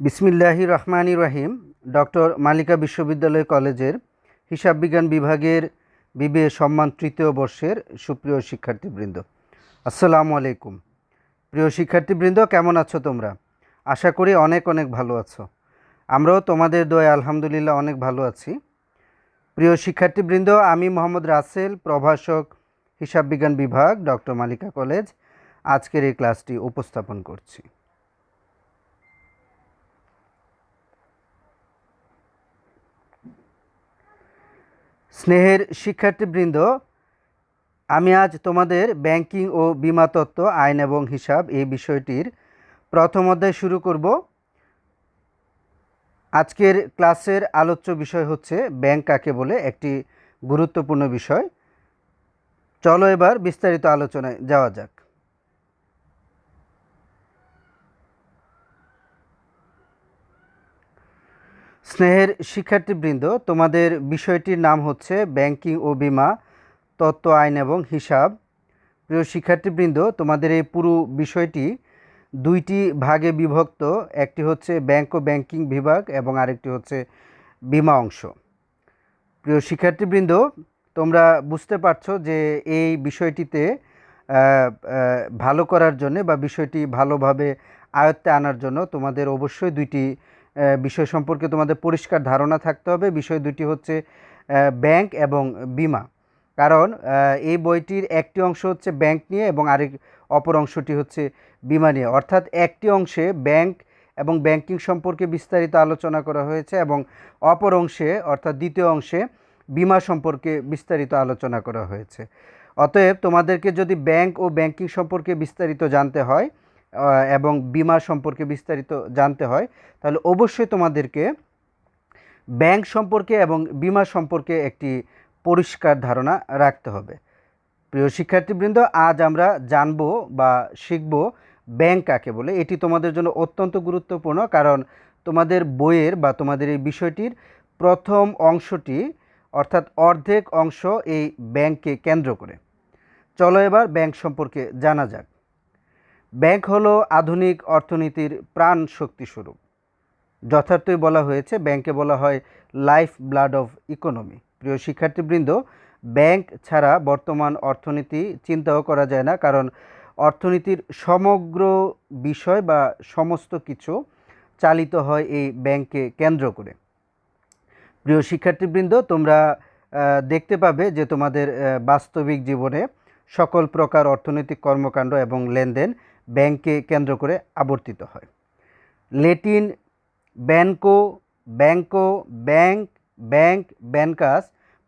বিসমিল্লাহি রহমানি রহিম, ডক্টর মালিকা বিশ্ববিদ্যালয় কলেজের হিসাব বিজ্ঞান বিভাগের বিবিএ সম্মান তৃতীয় বর্ষের সুপ্রিয় শিক্ষার্থীবৃন্দ। আসসালামু আলাইকুম। প্রিয় শিক্ষার্থীবৃন্দ, কেমন আছো তোমরা? আশা করি অনেক অনেক ভালো আছো। আমরাও তোমাদের দোয়া আলহামদুলিল্লাহ অনেক ভালো আছি। প্রিয় শিক্ষার্থীবৃন্দ, আমি মোহাম্মদ রাসেল, প্রভাষক হিসাব বিজ্ঞান বিভাগ, ডক্টর মালিকা কলেজ। আজকের এই ক্লাসটি উপস্থাপন করছি। স্নেহের শিক্ষার্থীবৃন্দ, আমি আজ তোমাদের ব্যাংকিং ও বিমা তত্ত্ব, আইন এবং হিসাব এই বিষয়টির প্রথম অধ্যায় শুরু করব। আজকের ক্লাসের আলোচ্য বিষয় হচ্ছে ব্যাংক কাকে বলে, একটি গুরুত্বপূর্ণ বিষয়। চলো এবার বিস্তারিত আলোচনায় যাওয়া যাক। স্নেহের শিক্ষার্থীবৃন্দ, তোমাদের বিষয়টির নাম হচ্ছে ব্যাংকিং ও বিমা, তত্ত্ব, আইন এবং হিসাব। প্রিয় শিক্ষার্থীবৃন্দ, তোমাদের এই পুরো বিষয়টি দুইটি ভাগে বিভক্ত, একটি হচ্ছে ব্যাংক ও ব্যাংকিং বিভাগ এবং আরেকটি হচ্ছে বিমা অংশ। প্রিয় শিক্ষার্থীবৃন্দ, তোমরা বুঝতে পারছ যে এই বিষয়টিতে ভালো করার জন্য বা বিষয়টি ভালোভাবে আয়ত্তে আনার জন্য তোমাদের অবশ্যই দুইটি বিষয় সম্পর্কে তোমাদের পরিষ্কার ধারণা থাকতে হবে। বিষয় দুটি হচ্ছে ব্যাংক এবং বিমা। কারণ এই বইটির একটি অংশ হচ্ছে ব্যাংক নিয়ে এবং আরেক অপর অংশটি হচ্ছে বিমা নিয়ে। অর্থাৎ একটি অংশে ব্যাংক এবং ব্যাংকিং সম্পর্কে বিস্তারিত আলোচনা করা হয়েছে এবং অপর অংশে, অর্থাৎ দ্বিতীয় অংশে বিমা সম্পর্কে বিস্তারিত আলোচনা করা হয়েছে। অতএব তোমাদেরকে যদি ব্যাংক ও ব্যাংকিং সম্পর্কে বিস্তারিত জানতে হয় এবং বিমা সম্পর্কে বিস্তারিত জানতে হয়, তাহলে অবশ্যই তোমাদেরকে ব্যাংক সম্পর্কে এবং বিমা সম্পর্কে একটি পরিষ্কার ধারণা রাখতে হবে। প্রিয় শিক্ষার্থীবৃন্দ, আজ আমরা জানব বা শিখব ব্যাংক কাকে বলে। এটি তোমাদের জন্য অত্যন্ত গুরুত্বপূর্ণ, কারণ তোমাদের বইয়ের বা তোমাদের এই বিষয়টির প্রথম অংশটি, অর্থাৎ অর্ধেক অংশ এই ব্যাংককে কেন্দ্র করে। চলো এবার ব্যাংক সম্পর্কে জানা যাক। ব্যাংক হলো আধুনিক অর্থনীতির প্রাণ শক্তি স্বরূপ। যথার্থই বলা হয়েছে, ব্যাংকে বলা হয় লাইফ ব্লাড অফ ইকোনমি। প্রিয় শিক্ষার্থীবৃন্দ, ব্যাংক ছাড়া বর্তমান অর্থনীতি চিন্তাও করা যায় না, কারণ অর্থনীতির সমগ্র বিষয় বা সমস্ত কিছু চালিত হয় এই ব্যাংককে কেন্দ্র করে। প্রিয় শিক্ষার্থীবৃন্দ, তোমরা দেখতে পাবে যে তোমাদের বাস্তবিক জীবনে সকল প্রকার অর্থনৈতিক কর্মকাণ্ড এবং লেনদেন ব্যাংককে কেন্দ্র করে আবর্তিত হয়। লেটিন ব্যানকো ব্যাংকো, ব্যাংক ব্যাংক, ব্যাংকাস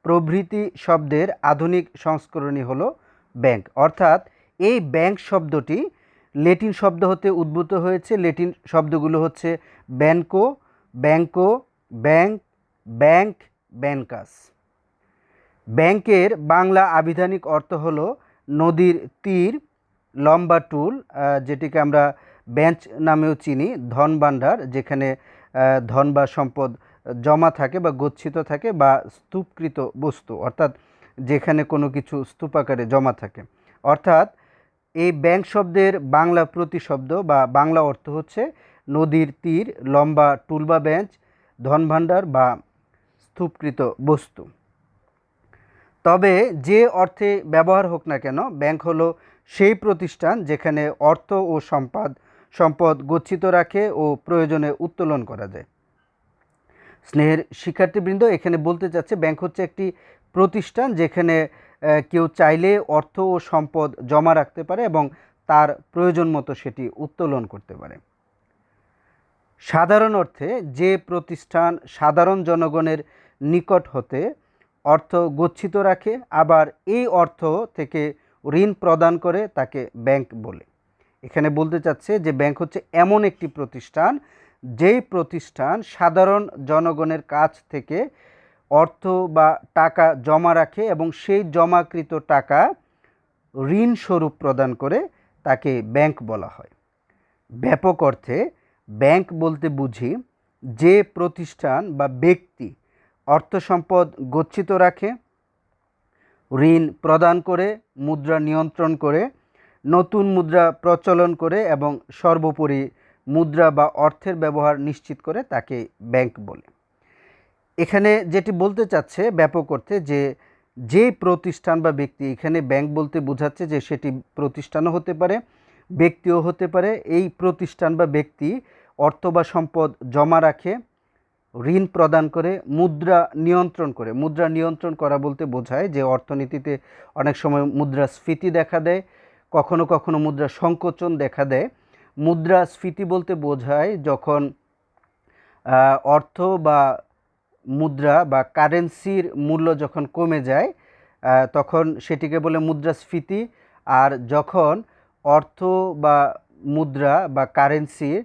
প্রভৃতি শব্দের আধুনিক সংস্করণই হলো ব্যাংক। অর্থাৎ এই ব্যাংক শব্দটি লেটিন শব্দ হতে উদ্ভূত হয়েছে। লেটিন শব্দগুলো হচ্ছে ব্যানকো ব্যাংকো, ব্যাংক ব্যাংক, ব্যাংকাস। ব্যাংকের বাংলা আবিধানিক অর্থ হলো নদীর তীর লম্বা টুল যেটিকে আমরা বেঞ্চ নামেও চিনি, ধন ভাণ্ডার, যেখানে ধন বা সম্পদ জমা থাকে বা গচ্ছিত থাকে বা স্তূপকৃত বস্তু, অর্থাৎ যেখানে কোনো কিছু স্তূপাকারে জমা থাকে। অর্থাৎ এই ব্যাংক শব্দের বাংলা প্রতিশব্দ বা বাংলা অর্থ হচ্ছে নদীর তীর, লম্বা টুল বা বেঞ্চ, ধন ভাণ্ডার বা স্তূপকৃত বস্তু। তবে যে অর্থে ব্যবহার হোক না কেন, ব্যাংক হলো সেই প্রতিষ্ঠান যেখানে অর্থ ও সম্পদ সম্পদ গচ্ছিত রাখে ও প্রয়োজনে উত্তোলন করা যায়। স্নেহের শিক্ষার্থীবৃন্দ এখানে বলতে চাচ্ছে, ব্যাংক হচ্ছে একটি প্রতিষ্ঠান যেখানে কেউ চাইলে অর্থ ও সম্পদ জমা রাখতে পারে এবং তার প্রয়োজন মতো সেটি উত্তোলন করতে পারে। সাধারণ অর্থে যে প্রতিষ্ঠান সাধারণ জনগণের নিকট হতে অর্থ গচ্ছিত রাখে, আবার এই অর্থ থেকে ঋণ প্রদান করে তাকে ব্যাংক বলে। এখানে বলতে চাচ্ছে যে ব্যাংক হচ্ছে এমন একটি প্রতিষ্ঠান, যেই প্রতিষ্ঠান সাধারণ জনগণের কাছ থেকে অর্থ বা টাকা জমা রাখে এবং সেই জমাকৃত টাকা ঋণ স্বরূপ প্রদান করে তাকে ব্যাংক বলা হয়। ব্যাপক অর্থে ব্যাংক বলতে বুঝি যে প্রতিষ্ঠান বা ব্যক্তি অর্থ সম্পদ গচ্ছিত রাখে, ঋণ প্রদান করে, মুদ্রা নিয়ন্ত্রণ করে, নতুন মুদ্রা প্রচলন করে এবং সর্বোপরি মুদ্রা বা অর্থের ব্যবহার নিশ্চিত করে তাকে ব্যাংক বলে। এখানে যেটি বলতে চাচ্ছে ব্যাপক অর্থে যে যে প্রতিষ্ঠান বা ব্যক্তি এখানে ব্যাংক বলতে বোঝাচ্ছে যে সেটি প্রতিষ্ঠানও হতে পারে, ব্যক্তিও হতে পারে। এই প্রতিষ্ঠান বা ব্যক্তি অর্থ বা সম্পদ জমা রাখে ঋণ প্রদান করে, মুদ্রা নিয়ন্ত্রণ করে। মুদ্রা নিয়ন্ত্রণ করা বলতে বোঝায় যে অর্থনীতিতে অনেক সময় মুদ্রাস্ফীতি দেখা দেয়, কখনো কখনো মুদ্রা সংকোচন দেখা দেয়। মুদ্রাস্ফীতি বলতে বোঝায় যখন অর্থ বা মুদ্রা বা কারেন্সির মূল্য যখন কমে যায় তখন সেটিকে বলে মুদ্রাস্ফীতি। আর যখন অর্থ বা মুদ্রা বা কারেন্সির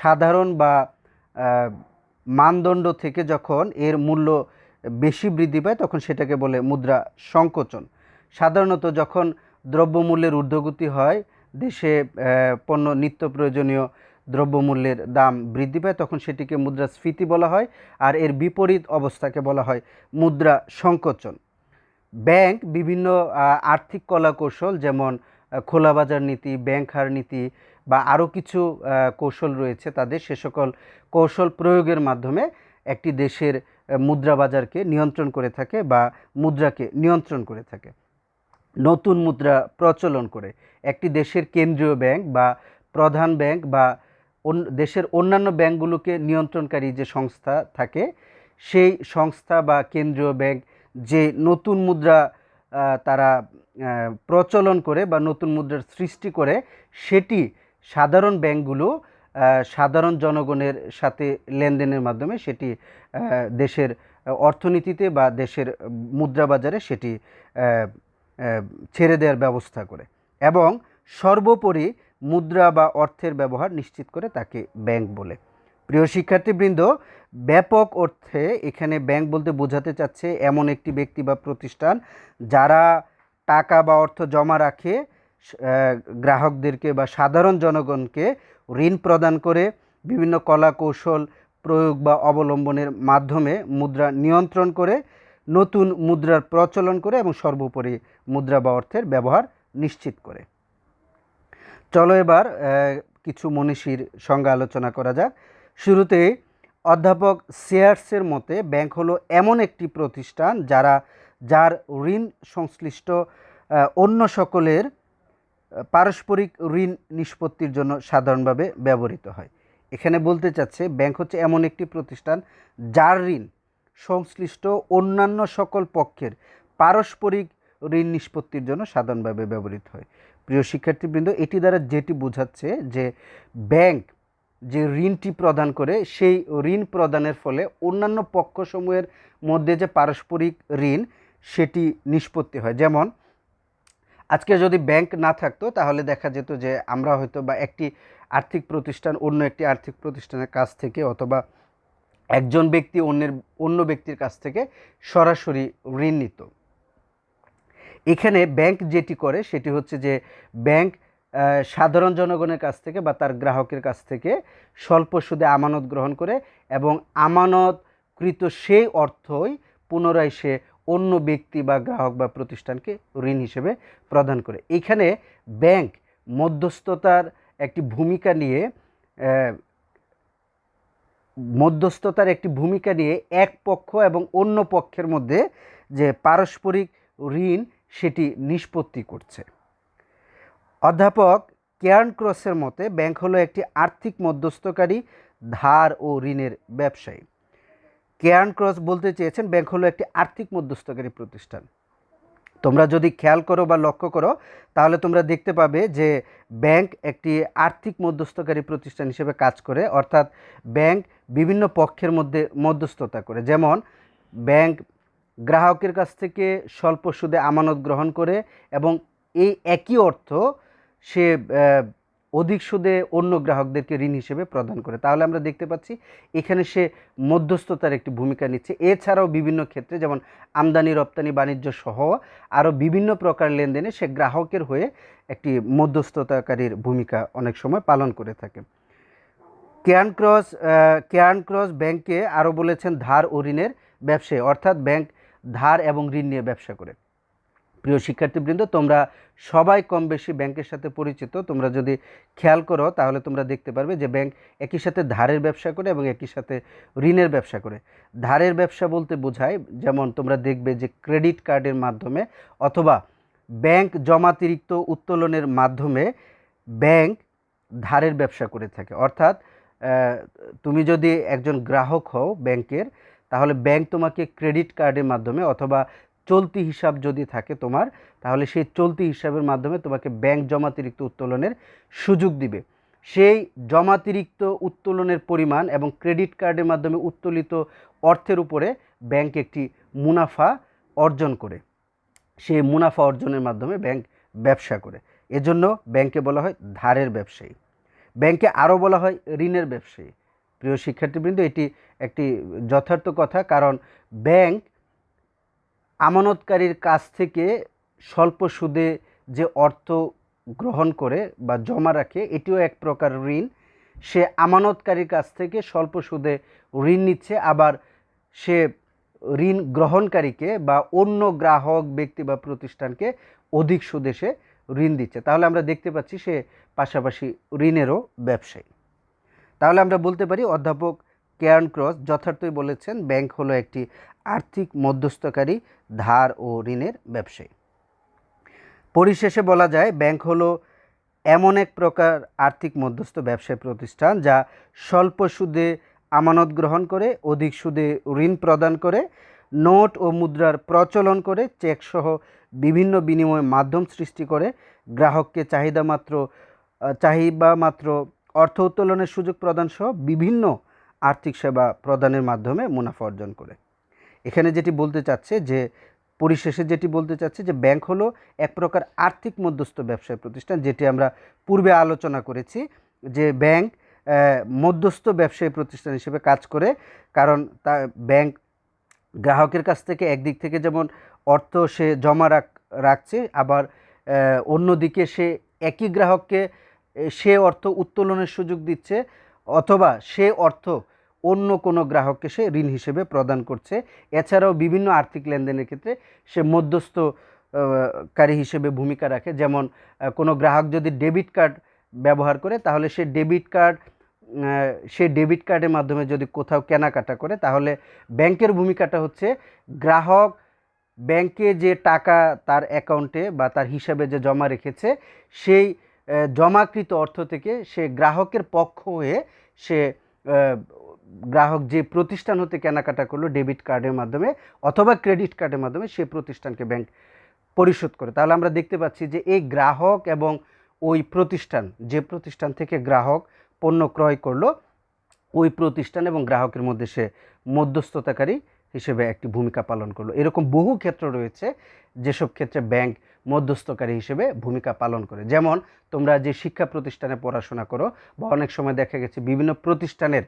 সাধারণ বা মানদণ্ড থেকে যখন এর মূল্য বেশি বৃদ্ধি পায়, তখন সেটাকে বলে মুদ্রা সংকোচন। সাধারণত যখন দ্রব্যমূল্যের ঊর্ধ্বগতি হয়, দেশে পণ্য নিত্য প্রয়োজনীয় দ্রব্যমূল্যের দাম বৃদ্ধি পায়, তখন সেটিকে মুদ্রাস্ফীতি বলা হয় আর এর বিপরীত অবস্থাকে বলা হয় মুদ্রা সংকোচন। ব্যাংক বিভিন্ন আর্থিক কলাকৌশল যেমন খোলা বাজার নীতি, ব্যাংক হার নীতি বা আরও কিছু কৌশল রয়েছে তাদের, সে সকল কৌশল প্রয়োগের মাধ্যমে একটি দেশের মুদ্রা বাজারকে নিয়ন্ত্রণ করে থাকে বা মুদ্রাকে নিয়ন্ত্রণ করে থাকে। নতুন মুদ্রা প্রচলন করে। একটি দেশের কেন্দ্রীয় ব্যাংক বা প্রধান ব্যাংক বা দেশের অন্যান্য ব্যাংকগুলোকে নিয়ন্ত্রণকারী যে সংস্থা থাকে, সেই সংস্থা বা কেন্দ্রীয় ব্যাংক যে নতুন মুদ্রা তারা প্রচলন করে বা নতুন মুদ্রার সৃষ্টি করে, সেটি সাধারণ ব্যাংকগুলো সাধারণ জনগণের সাথে লেনদেনের মাধ্যমে সেটি দেশের অর্থনীতিতে বা দেশের মুদ্রা বাজারে সেটি ছেড়ে দেওয়ার ব্যবস্থা করে এবং সর্বোপরি মুদ্রা বা অর্থের ব্যবহার নিশ্চিত করে তাকে ব্যাংক বলে। প্রিয় শিক্ষার্থীবৃন্দ, ব্যাপক অর্থে এখানে ব্যাংক বলতে বোঝাতে চাচ্ছে এমন একটি ব্যক্তি বা প্রতিষ্ঠান যারা টাকা বা অর্থ জমা রাখে গ্রাহকদেরকে বা সাধারণ জনগণকে ঋণ প্রদান করে বিভিন্ন কলা কৌশল প্রয়োগ বা অবলম্বনের মাধ্যমে মুদ্রা নিয়ন্ত্রণ করে, নতুন মুদ্রার প্রচলন করে এবং সর্বোপরি মুদ্রা বা অর্থের ব্যবহার নিশ্চিত করে। চলো এবার কিছু মনীষীর সঙ্গে আলোচনা করা যাক। শুরুতে অধ্যাপক সিয়ার্সের মতে ব্যাংক হলো এমন একটি প্রতিষ্ঠান যারা, যার ঋণ সংশ্লিষ্ট অন্য সকলের পারস্পরিক ঋণ নিষ্পত্তির জন্য সাধারণভাবে ব্যবহৃত হয়। এখানে বলতে চাচ্ছে, ব্যাংক হচ্ছে এমন একটি প্রতিষ্ঠান যার ঋণ সংশ্লিষ্ট অন্যান্য সকল পক্ষের পারস্পরিক ঋণ নিষ্পত্তির জন্য সাধারণভাবে ব্যবহৃত হয়। প্রিয় শিক্ষার্থীবৃন্দ, এটি দ্বারা যেটি বোঝাচ্ছে যে ব্যাংক যে ঋণটি প্রদান করে, সেই ঋণ প্রদানের ফলে অন্যান্য পক্ষসমূহের মধ্যে যে পারস্পরিক ঋণ, সেটি নিষ্পত্তি হয়। যেমন আজকে যদি ব্যাংক না থাকতো, তাহলে দেখা যেত যে আমরা হয়তো বা একটি আর্থিক প্রতিষ্ঠান, অন্য একটি আর্থিক প্রতিষ্ঠানের কাছ থেকে অথবা একজন ব্যক্তি অন্যের, অন্য ব্যক্তির কাছ থেকে সরাসরি ঋণ নিত। এখানে ব্যাংক যেটি করে, সেটি হচ্ছে যে ব্যাংক সাধারণ জনগণের কাছ থেকে বা তার গ্রাহকের কাছ থেকে স্বল্প সুদে আমানত গ্রহণ করে এবং আমানতকৃত সেই অর্থই পুনরায় সে অন্য ব্যক্তি বা গ্রাহক বা প্রতিষ্ঠানকে ঋণ হিসেবে প্রদান করে। এখানে ব্যাংক মধ্যস্থতার একটি ভূমিকা নিয়ে মধ্যস্থতার একটি ভূমিকা নিয়ে এক পক্ষ এবং অন্য পক্ষের মধ্যে যে পারস্পরিক ঋণ সেটি নিষ্পত্তি করছে। অধ্যাপক কেয়ার্ন ক্রসের মতে, ব্যাংক হলো একটি আর্থিক মধ্যস্থকারী, ধার ও ঋণের ব্যবসায়ী। কেয়ার্ন ক্রস বলতে চেয়েছেন ব্যাংক হলো একটি আর্থিক মধ্যস্থকারী প্রতিষ্ঠান। তোমরা যদি খেয়াল করো বা লক্ষ্য করো, তাহলে তোমরা দেখতে পাবে যে ব্যাংক একটি আর্থিক মধ্যস্থকারী প্রতিষ্ঠান হিসেবে কাজ করে, অর্থাৎ ব্যাংক বিভিন্ন পক্ষের মধ্যে মধ্যস্থতা করে। যেমন, ব্যাংক গ্রাহকের কাছ থেকে স্বল্প সুদে আমানত গ্রহণ করে এবং এই একই অর্থ সে অধিক সুদে অন্য গ্রাহকদেরকে ঋণ হিসেবে প্রদান করে। তাহলে আমরা দেখতে পাচ্ছি এখানে সে মধ্যস্থতার একটি ভূমিকা নিচ্ছে। এছাড়াও বিভিন্ন ক্ষেত্রে যেমন আমদানি, রপ্তানি, বাণিজ্য সহ আরও বিভিন্ন প্রকার লেনদেনে সে গ্রাহকের হয়ে একটি মধ্যস্থতাকারীর ভূমিকা অনেক সময় পালন করে থাকে। কেয়ান ক্রস কেয়ান ক্রস ব্যাংকে আরও বলেছেন ধার ও ঋণের ব্যবসায়ী। অর্থাৎ ব্যাংক ধার এবং ঋণ নিয়ে ব্যবসা করে। প্রিয় শিক্ষার্থীবৃন্দ, তোমরা সবাই কম বেশি ব্যাংকের সাথে পরিচিত। তোমরা যদি খেয়াল করো, তাহলে তোমরা দেখতে পারবে যে ব্যাংক একই সাথে ধারের ব্যবসা করে এবং একই সাথে ঋণের ব্যবসা করে। ধারের ব্যবসা বলতে বোঝায়, যেমন তোমরা দেখবে যে ক্রেডিট কার্ডের মাধ্যমে অথবা ব্যাংক জমাতিরিক্ত উত্তোলনের মাধ্যমে ব্যাংক ধারের ব্যবসা করে থাকে। অর্থাৎ তুমি যদি একজন গ্রাহক হও ব্যাংকের, তাহলে ব্যাংক তোমাকে ক্রেডিট কার্ডের মাধ্যমে অথবা চলতি হিসাব যদি থাকে তোমার, তাহলে সেই চলতি হিসাবের মাধ্যমে তোমাকে ব্যাংক জমাতিরিক্ত উত্তোলনের সুযোগ দিবে। সেই জমাতিরিক্ত উত্তোলনের পরিমাণ এবং ক্রেডিট কার্ডের মাধ্যমে উত্তোলিত অর্থের উপরে ব্যাংক একটি মুনাফা অর্জন করে। সেই মুনাফা অর্জনের মাধ্যমে ব্যাংক ব্যবসা করে। এজন্য ব্যাংকে বলা হয় ধারের ব্যবসায়ী। ব্যাংকে আরও বলা হয় ঋণের ব্যবসায়ী। প্রিয় শিক্ষার্থীবৃন্দ, এটি একটি যথার্থ কথা কারণ ব্যাংক আমানতকারীর কাছ থেকে স্বল্প সুদে যে অর্থ গ্রহণ করে বা জমা রাখে, এটিও এক প্রকার ঋণ। সে আমানতকারীর কাছ থেকে স্বল্প সুদে ঋণ নিচ্ছে, আবার সে ঋণ গ্রহণকারীকে বা অন্য গ্রাহক, ব্যক্তি বা প্রতিষ্ঠানকে অধিক সুদে সে ঋণ দিচ্ছে। তাহলে আমরা দেখতে পাচ্ছি সে পাশাপাশি ঋণেরও ব্যবসায়ী। তাহলে আমরা বলতে পারি, অধ্যাপক কেয়ার্ন ক্রস যথার্থই বলেছেন ব্যাংক হলো একটি আর্থিক মধ্যস্থকারী ধার ও ঋণের ব্যবসায়ী। পরিশেষে বলা যায় ব্যাংক হলো এমন এক প্রকার আর্থিক মধ্যস্থ ব্যবসায় প্রতিষ্ঠান যা স্বল্প সুদে আমানত গ্রহণ করে অধিক সুদে ঋণ প্রদান করে নোট ও মুদ্রার প্রচলন করে চেকসহ বিভিন্ন বিনিময় মাধ্যম সৃষ্টি করে গ্রাহককে চাহিদা মাত্র আহ, চাহিদা মাত্র অর্থ উত্তোলনের সুযোগ প্রদান সহ বিভিন্ন আর্থিক সেবা প্রদানের মাধ্যমে মুনাফা অর্জন করে। এখানে যেটি বলতে চাচ্ছে যে, পরিশেষে যেটি বলতে চাচ্ছে যে, ব্যাংক হলো এক প্রকার আর্থিক মধ্যস্থ ব্যবসায় প্রতিষ্ঠান, যেটি আমরা পূর্বে আলোচনা করেছি যে, ব্যাংক মধ্যস্থ ব্যবসায়ী প্রতিষ্ঠান হিসেবে কাজ করে। কারণ তা, ব্যাংক গ্রাহকের কাছ থেকে একদিক থেকে যেমন অর্থ সে জমা রাখ, রাখছে, আবার অন্যদিকে সে একই গ্রাহককে সে অর্থ উত্তোলনের সুযোগ দিচ্ছে, অথবা সে অর্থ অন্য কোনো গ্রাহককে সে ঋণ হিসেবে প্রদান করছে। এছাড়াও বিভিন্ন আর্থিক লেনদেনের ক্ষেত্রে সে মধ্যস্থ কারী হিসেবে ভূমিকা রাখে। যেমন কোনো গ্রাহক যদি ডেবিট কার্ড ব্যবহার করে, তাহলে সে ডেবিট কার্ড সে ডেবিট কার্ডের মাধ্যমে যদি কোথাও কেনাকাটা করে, তাহলে ব্যাংকের ভূমিকাটা হচ্ছে গ্রাহক ব্যাংকে যে টাকা তার অ্যাকাউন্টে বা তার হিসাবে যে জমা রেখেছে, সেই জমাকৃত অর্থ থেকে সে গ্রাহকের পক্ষ হয়ে সে গ্রাহক যে প্রতিষ্ঠান হতে কেনাকাটা করল ডেবিট কার্ডের মাধ্যমে অথবা ক্রেডিট কার্ডের মাধ্যমে সে প্রতিষ্ঠানকে ব্যাংক পরিশোধ করে। তাহলে আমরা দেখতে পাচ্ছি যে এই গ্রাহক এবং ওই প্রতিষ্ঠান, যে প্রতিষ্ঠান থেকে গ্রাহক পণ্য ক্রয় করল, ওই প্রতিষ্ঠান এবং গ্রাহকের মধ্যে সে মধ্যস্থতাকারী হিসেবে একটি ভূমিকা পালন করল। এরকম বহু ক্ষেত্র রয়েছে যেসব ক্ষেত্রে ব্যাংক মধ্যস্থকারী হিসেবে ভূমিকা পালন করে। যেমন তোমরা যে শিক্ষা প্রতিষ্ঠানে পড়াশোনা করো বা অনেক সময় দেখা গেছে বিভিন্ন প্রতিষ্ঠানের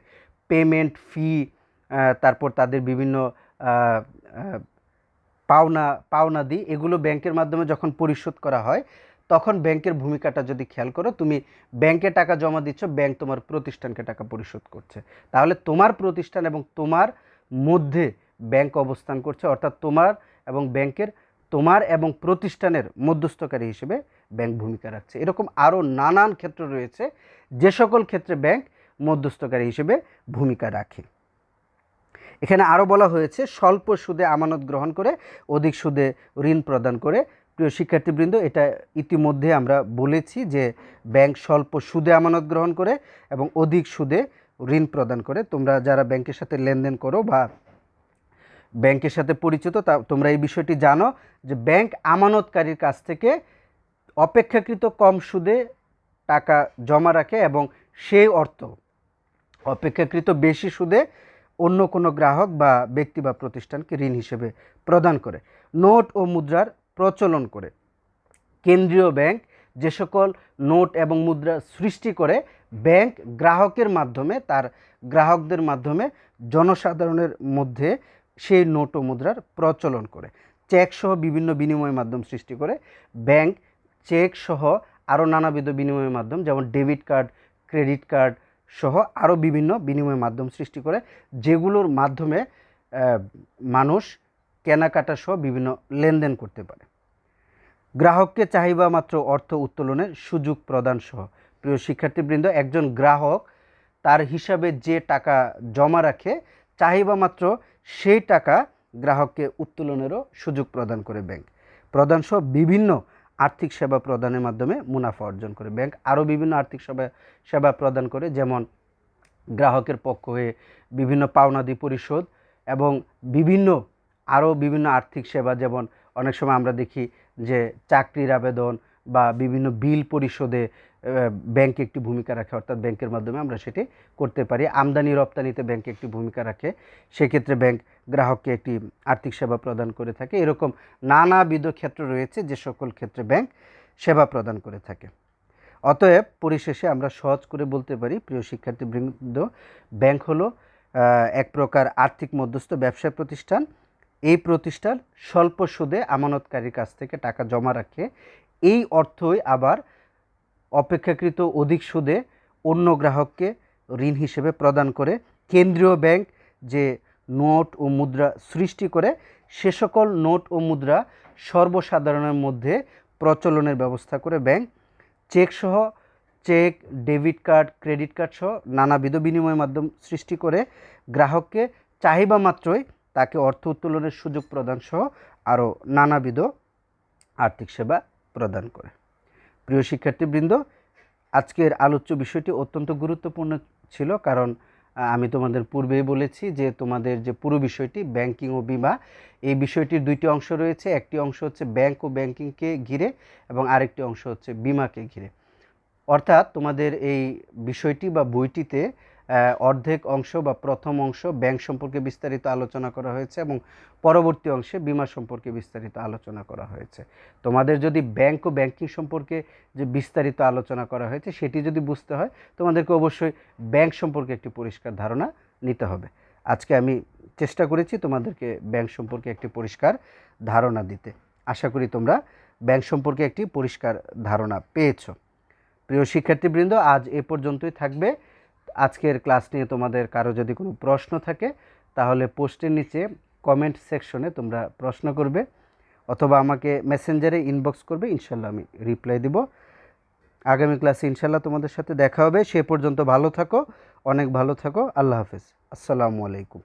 পেমেন্ট ফি তারপর তাদের বিভিন্ন আহ, পাওনা পাওনাদি এগুলো ব্যাংকের মাধ্যমে যখন পরিশোধ করা হয় তখন ব্যাংকের ভূমিকাটা যদি খেয়াল করো তুমি ব্যাংকে টাকা জমা দিচ্ছ ব্যাংক তোমার প্রতিষ্ঠানকে টাকা পরিশোধ করছে। তাহলে তোমার প্রতিষ্ঠান এবং তোমার মধ্যে ব্যাংক অবস্থান করছে অর্থাৎ তোমার এবং ব্যাংকের তোমার এবং প্রতিষ্ঠানের মধ্যস্থকারী হিসেবে ব্যাংক ভূমিকা রাখছে। এরকম আরও নানান ক্ষেত্র রয়েছে যে সকল ক্ষেত্রে ব্যাংক মধ্যস্থকারী হিসেবে ভূমিকা রাখে। এখানে আরও বলা হয়েছে, স্বল্প সুদে আমানত গ্রহণ করে অধিক সুদে ঋণ প্রদান করে। প্রিয় শিক্ষার্থীবৃন্দ, এটা ইতিমধ্যে আমরা বলেছি যে ব্যাংক স্বল্প সুদে আমানত গ্রহণ করে এবং অধিক সুদে ঋণ প্রদান করে। তোমরা যারা ব্যাংকের সাথে লেনদেন করো বা ব্যাংকের সাথে পরিচিত, তা তোমরা এই বিষয়টি জানো যে ব্যাংক আমানতকারীর কাছ থেকে অপেক্ষাকৃত কম সুদে টাকা জমা রাখে এবং সেই অর্থ অপেক্ষাকৃত বেশি সুদে অন্য কোনো গ্রাহক বা ব্যক্তি বা প্রতিষ্ঠানকে ঋণ হিসেবে প্রদান করে। নোট ও মুদ্রার প্রচলন করে। কেন্দ্রীয় ব্যাংক যে সকল নোট এবং মুদ্রা সৃষ্টি করে, ব্যাংক গ্রাহকের মাধ্যমে, তার গ্রাহকদের মাধ্যমে জনসাধারণের মধ্যে সেই নোট ও মুদ্রার প্রচলন করে। চেক সহ বিভিন্ন বিনিময় মাধ্যম সৃষ্টি করে। ব্যাংক চেক সহ আরও নানাবিধ বিনিময় মাধ্যম, যেমন ডেবিট কার্ড, ক্রেডিট কার্ড সহ আরও বিভিন্ন বিনিময় মাধ্যম সৃষ্টি করে, যেগুলোর মাধ্যমে মানুষ কেনাকাটা সহ বিভিন্ন লেনদেন করতে পারে। গ্রাহককে চাহিদা মাত্র অর্থ উত্তোলনের সুযোগ প্রদান সহ। প্রিয় শিক্ষার্থীবৃন্দ, একজন গ্রাহক তার হিসাবে যে টাকা জমা রাখে চাহিদা মাত্র সেই টাকা গ্রাহককে উত্তোলনেরও সুযোগ প্রদান করে ব্যাংক। প্রদান সহ বিভিন্ন আর্থিক সেবা প্রদানের মাধ্যমে মুনাফা অর্জন করে। ব্যাংক আরও বিভিন্ন আর্থিক সেবা সেবা প্রদান করে, যেমন গ্রাহকের পক্ষ হয়ে বিভিন্ন পাওনাদি পরিশোধ এবং বিভিন্ন, আরও বিভিন্ন আর্থিক সেবা, যেমন অনেক সময় আমরা দেখি যে চাকরির আবেদন বা বিভিন্ন বিল পরিশোধে ব্যাংক একটি ভূমিকা রাখে, অর্থাৎ ব্যাংকের মাধ্যমে আমরা সেটি করতে পারি। আমদানি, রপ্তানিতে ব্যাংক একটি ভূমিকা রাখে, সেক্ষেত্রে ব্যাংক গ্রাহককে একটি আর্থিক সেবা প্রদান করে থাকে। এরকম নানাবিধ ক্ষেত্র রয়েছে যে সকল ক্ষেত্রে ব্যাংক সেবা প্রদান করে থাকে। অতএব পরিশেষে আমরা সহজ করে বলতে পারি, প্রিয় শিক্ষার্থীবৃন্দ ব্যাংক হলো এক প্রকার আর্থিক মধ্যস্থ ব্যবসা প্রতিষ্ঠান। এই প্রতিষ্ঠান স্বল্প সুদে আমানতকারীর কাছ থেকে টাকা জমা রাখে। এই অর্থই আবার অপেক্ষাকৃত অধিক সুদে অন্য গ্রাহককে ঋণ হিসেবে প্রদান করে। কেন্দ্রীয় ব্যাংক যে নোট ও মুদ্রা সৃষ্টি করে, সে সকল নোট ও মুদ্রা সর্বসাধারণের মধ্যে প্রচলনের ব্যবস্থা করে ব্যাংক। চেক সহ cheque, debit card, credit card সহ নানাবিধ বিনিময় মাধ্যম সৃষ্টি করে গ্রাহককে চাহিদা মাত্রই তাকে অর্থ উত্তোলনের সুযোগ প্রদান সহ আরও নানাবিধ আর্থিক সেবা প্রদান করে। প্রিয় শিক্ষার্থীবৃন্দ, আজকের আলোচ্য বিষয়টি অত্যন্ত গুরুত্বপূর্ণ ছিল কারণ আমি তোমাদের পূর্বেই বলেছি যে তোমাদের যে পুরো বিষয়টি ব্যাংকিং ও বিমা, এই বিষয়টির দুইটি অংশ রয়েছে। একটি অংশ হচ্ছে ব্যাংক ও ব্যাংকিংকে ঘিরে এবং আরেকটি অংশ হচ্ছে বিমাকে ঘিরে। অর্থাৎ তোমাদের এই বিষয়টি বা বইটিতে অর্ধেক অংশ বা প্রথম অংশ ব্যাংক সম্পর্কে বিস্তারিত আলোচনা করা হয়েছে এবং পরবর্তী অংশে বিমা সম্পর্কে বিস্তারিত আলোচনা করা হয়েছে। তোমাদের যদি ব্যাংক ও ব্যাংকিং সম্পর্কে যে বিস্তারিত আলোচনা করা হয়েছে, সেটি যদি বুঝতে হয়, তোমাদেরকে অবশ্যই ব্যাংক সম্পর্কে একটি পরিষ্কার ধারণা নিতে হবে। আজকে আমি চেষ্টা করেছি তোমাদেরকে ব্যাংক সম্পর্কে একটি পরিষ্কার ধারণা দিতে। আশা করি তোমরা ব্যাংক সম্পর্কে একটি পরিষ্কার ধারণা পেয়েছ। প্রিয় শিক্ষার্থীবৃন্দ, আজ এ পর্যন্তই থাকবে। আজকের ক্লাস নিয়ে তোমাদের কারও যদি কোনো প্রশ্ন থাকে, তাহলে পোস্টের নিচে কমেন্ট সেকশনে তোমরা প্রশ্ন করবে, অথবা আমাকে মেসেঞ্জারে ইনবক্স করবে, ইনশাল্লাহ আমি রিপ্লাই দিব। আগামী ক্লাসে ইনশাল্লাহ তোমাদের সাথে দেখা হবে। সে পর্যন্ত ভালো থাকো, অনেক ভালো থাকো। আল্লাহ হাফেজ। আসসালামু আলাইকুম।